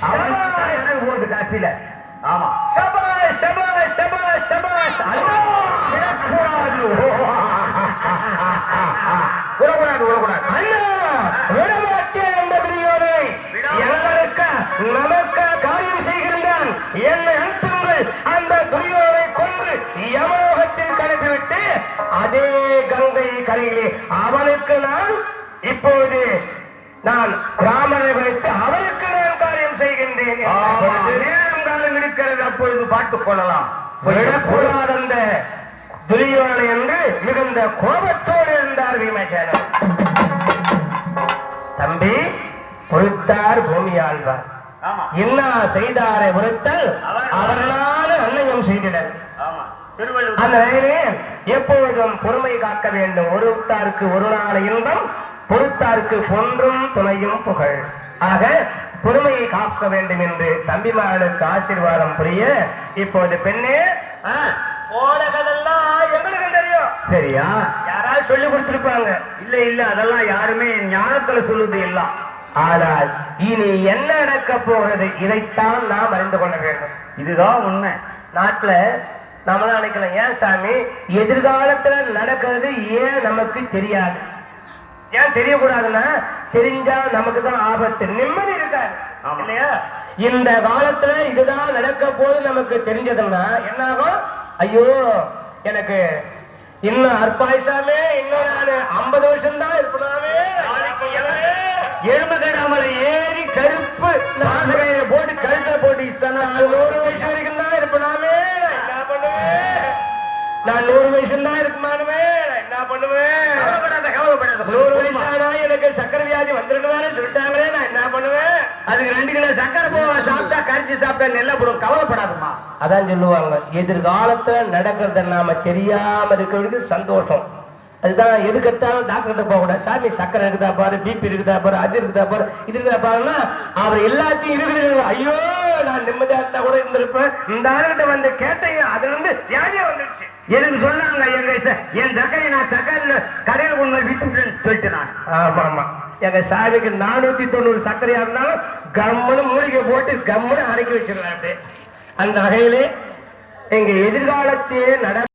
அவன் எனக்கு போகுது காட்சியில ஆமா. சபாஷ் சபாஷ் சபாஷ் சபாஷ். விடக்கூடாது. விடக்கூடாது விடக்கூடாது. அண்ணா விடமாட்டேன் என்ற பெரியோரை எங்களுக்கு நமக்கு காரியம் செய்கின்றான். என்னை அனுப்புங்கள். அந்த துரியோரை கொன்று யமலோகத்தில் கலப்பிவிட்டு அதே கங்கை கரையிலே அவனுக்கு நான் இப்போது நான் ராமனை பார்த்துக் கொள்ளலாம். விடக்கூடாத அந்த துரியோனை என்று மிகுந்த கோபத்தோடு இருந்தார் பீமசேனர் தம்பி பொறுத்தார் பூமி ஆழ்வார். ஆமா. இன்னா செய்தாரை உரைத்தல் அவர் அவர்களான அன்னையம் செய்திடல். அந்த வகையிலே எப்பொழுதும் பொறுமை காக்க வேண்டும். ஒருத்தாருக்கு ஒரு நாள் இன்பம் பொறுத்தாருக்கு பொன்றும் துணையும் புகழ். ஆக பொறுமையை காக்க வேண்டும் என்று தம்பிமார்களுக்கு ஆசீர்வாதம் புரிய இப்போது பெண்ணே ஆ, போன கதெல்லாம் எங்களுக்கு தெரியும். சரியா? யாராவது சொல்லி கொடுத்திருப்பாங்க. இல்ல இல்ல அதெல்லாம் யாருமே ஞானத்துல சொல்லுது எல்லாம் ஆனால் இனி என்ன நடக்க போகிறது இதைத்தான் நாம் அறிந்து கொள்ள வேண்டும். இதுதான் உண்மை. நாட்டுல நம்மளாம் நினைக்கலாம் ஏன் சாமி எதிர்காலத்துல நடக்கிறது ஏன் நமக்கு தெரியாது? ஏன் தெரியக்கூடாதுன்னா தெரிஞ்சா நமக்கு தான் ஆபத்து. நிம்மதி இருக்காது. இல்லையா? இந்த காலத்துல இதுதான் நடக்க போது நமக்கு தெரிஞ்சதுன்னா என்ன ஆகும் ஐயோ எனக்கு இன்னும் அற்பாயுசாமே இன்னும் நான் ஐம்பது வருஷம் தான் இருப்பனாமே. எருமை கடாமலை ஏறி கருப்பு நாசகையில போட்டு கழுத்துல போட்டு இஷ்டம் நான் நூறு வயசு வரைக்கும் தான் இருப்பனாமே. நான் என்ன பண்ணுவேன்? நான் நூறு வயசு தான் இருக்குமானுமே. நான் என்ன பண்ணுவேன்? எனக்கு சக்கரை வியாதி வந்துருக்குதானே சொல்லிட்டாங்களே நான் என்ன பண்ணுவேன்? அதுக்கு ரெண்டு கிலோ சக்கரை போக சாப்பிட்டா கரிச்சு சாப்பிட்டா நெல்ல போடும் கவலைப்படாதுமா அதான் சொல்லுவாங்க எதிர்காலத்துல நடக்கிறத நாம தெரியாம இருக்கிறதுக்கு சந்தோஷம். அதுதான் எதுக்கெடுத்தாலும் டாக்டர்கிட்ட போக கூடாது சாமி சக்கரை இருக்குதா பாரு பிபி இருக்குதா பாரு அது இருக்குதா பாரு இது இருக்குதா பாருன்னா அவர் எல்லாத்தையும் இருக்குது ஐயோ நான் நிம்மதியா இருந்தா கூட இருந்திருப்பேன். இந்த ஆளுகிட்ட வந்து கேட்டீங்க அதுல இருந்து வியாதியா வந்துடுச்சு. எனக்கு சொன்னாங்க எங்க என் சக்கரை நான் சக்கரையில கடையில் கொண்டு போய் வித்துட்டேன்னு சொல்லிட்டு நான். ஆமா ஆமா. எங்க சாமிக்கு நானூத்தி தொண்ணூறு சர்க்கரையா இருந்தாலும் கம்முன்னு மூலிகை போட்டு கம்முன்னு அடக்கி வச்சிருக்காரு அந்த வகையிலே எங்க எதிர்காலத்தையே நட